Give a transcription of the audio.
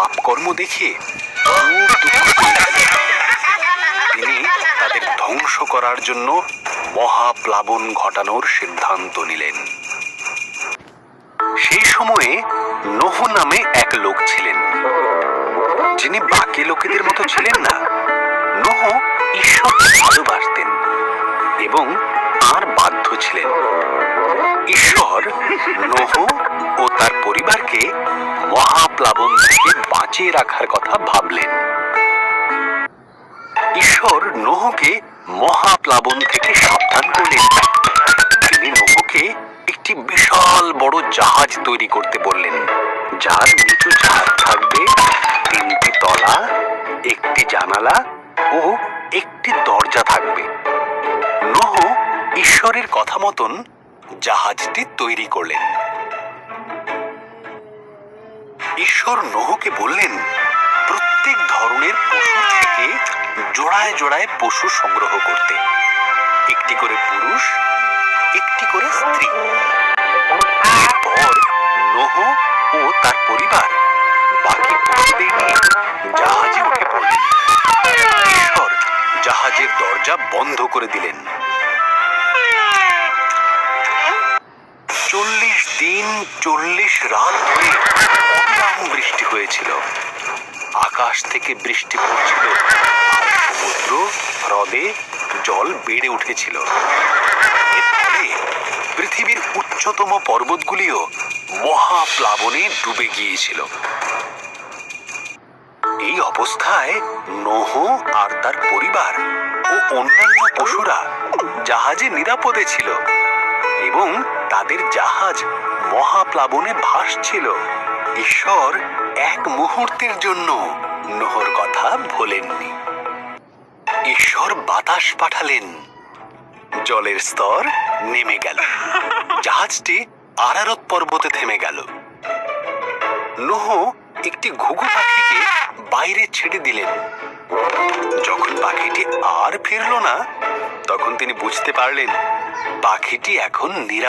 পাপকর্ম দেখে তিনি তাদের ধ্বংস করার জন্য মহাপ্লাবন ঘটানোর সিদ্ধান্ত নিলেন। সেই সময়ে নোহ নামে এক লোক ছিলেন। যিনি বাকি লোকেদের মতো ছিলেন না। নোহ ঈশ্বর ভালোবাসতেন এবং আর বাধ্য ছিলেন। ঈশ্বর নোহ ও তার পরিবারকে মহাপ্লাবন বাঁচিয়ে রাখার কথা ভাবলেন। ঈশ্বর নোহকে মহাপ্লাবন থেকে সাবধান করলেন। তিনি নোহকে একটি বিশাল বড় জাহাজ তৈরি করতে বললেন। যার নিচু ছাদ থাকবে তিনটি তলা, একটি জানালা ও একটি দরজা থাকবে। নোহ ঈশ্বরের কথা মতন জাহাজটি তৈরি করলেন। ঈশ্বর নোহকে বললেন, প্রত্যেক ধরনের পশু থেকে জোড়ায় জোড়ায় পশু সংগ্রহ করতে। একটি করে পুরুষ, একটি করে স্ত্রী। এরপর নোহ ও তার পরিবার, বাকি পশুদের নিয়ে জাহাজে উঠে পড়লেন। ঈশ্বর জাহাজের দরজা বন্ধ করে দিলেন। চল্লিশ দিন, চল্লিশ রাত ধরে অবিরাম বৃষ্টি হয়েছিল? আকাশ থেকে বৃষ্টি পড়ছিল। সমুদ্র, হ্রদে জল বেড়ে উঠেছিল। পৃথিবীর উচ্চতম পর্বতগুলিও মহাপ্লাবনে ডুবে গিয়েছিল। এই অবস্থায় নোহ আর তার পরিবার ও অন্যান্য পশুরা জাহাজে নিরাপদে ছিল এবং তাদের জাহাজ মহাপ্লাবনে ভাসছিল। ঈশ্বর এক মুহূর্তের জন্য নোহর কথা ভোলেননি। ঈশ্বর বাতাস পাঠালেন। জলের স্তর নেমে গেল। জাহাজটি আরারত পর্বতে থেমে গেল। নোহ একটি ঘুঘু পাখিকে বাইরে ছেড়ে দিলেন। যখন পাখিটি আর ফিরল না, তখন তিনি বুঝতে পারলেন, পাখিটি এখন নিরাপদ।